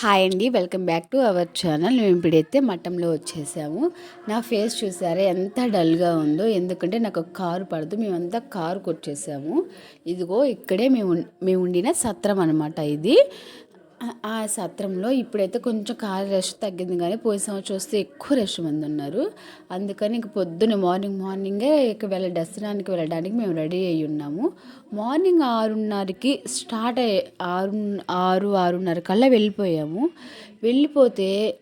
Hi అండి welcome back to our channel. మేము ఇప్పుడైతే మఠంలో వచ్చేసాము. నా ఫేస్ చూసారా ఎంత డల్గా ఉందో ఎందుకంటే నాకు కారు పడదు. మేమంతా కారు కొట్టేసాము. ఇదిగో ఇక్కడే మేము మేము ఉండిన సత్రం అనమాట ఇది. ఆ- సత్రంలో ఇప్పుడైతే కొంచెం కారు రష్ తగ్గింది కానీ పోయిన సంవత్సరం వస్తే ఎక్కువ రష్ మంది ఉన్నారు. అందుకని ఇంక పొద్దున్న మార్నింగ్ మార్నింగే ఇక వెళ్ళ దర్శనానికి వెళ్ళడానికి మేము రెడీ అయ్యి ఉన్నాము. మార్నింగ్ ఆరున్నరకి స్టార్ట్ అయ్యే ఆరు ఆరు ఆరున్నర కల్లా వెళ్ళిపోయాము. వెళ్ళిపోతే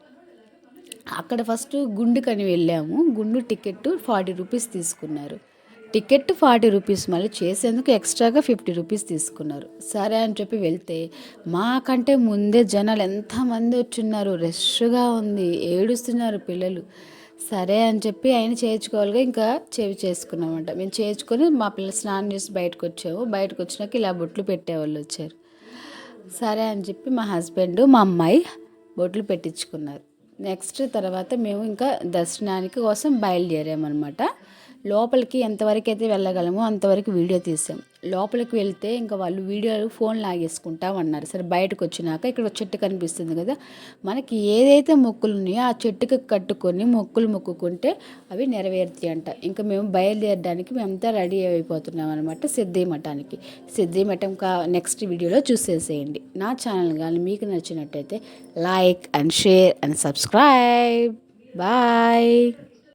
అక్కడ ఫస్ట్ గుండుకని వెళ్ళాము. గుండు టికెట్ ఫార్టీ రూపీస్ తీసుకున్నారు. టికెట్ ఫార్టీ రూపీస్ మళ్ళీ చేసేందుకు ఎక్స్ట్రాగా ఫిఫ్టీ రూపీస్ తీసుకున్నారు. సరే అని చెప్పి వెళ్తే మాకంటే ముందే జనాలు ఎంతమంది వచ్చున్నారు? రష్గా ఉంది ఏడుస్తున్నారు పిల్లలు. సరే అని చెప్పి ఆయన చేయించుకోవాలిగా ఇంకా చెవి చేసుకున్నామంట. మేము చేయించుకొని మా పిల్లలు స్నానం చేసి బయటకు వచ్చాము. బయటకు వచ్చినాక ఇలా బొట్లు పెట్టేవాళ్ళు వచ్చారు. సరే అని చెప్పి మా హస్బెండ్ మా అమ్మాయి బొట్లు పెట్టించుకున్నారు. నెక్స్ట్ తర్వాత మేము ఇంకా దర్శనానికి కోసం బయలుదేరామన్నమాట. లోపలికి ఎంతవరకు అయితే వెళ్ళగలమో అంతవరకు వీడియో తీసాం. లోపలికి వెళ్తే ఇంకా వాళ్ళు వీడియోలు ఫోన్ లాగేసుకుంటాం అన్నారు సరే బయటకు వచ్చినాక ఇక్కడ ఒక చెట్టు కనిపిస్తుంది కదా మనకి ఏదైతే మొక్కులు ఉన్నాయో ఆ చెట్టుకి కట్టుకొని మొక్కులు మొక్కుకుంటే అవి నెరవేరుతాయి అంట. ఇంకా మేము బయలుదేరడానికి మేమంతా రెడీ అయిపోతున్నాం అనమాట సిద్ధి మఠానికి. సిద్ధి మఠం కా నెక్స్ట్ వీడియోలో చూసేసేయండి. నా ఛానల్ కానీ మీకు నచ్చినట్టయితే like and share and subscribe. Bye.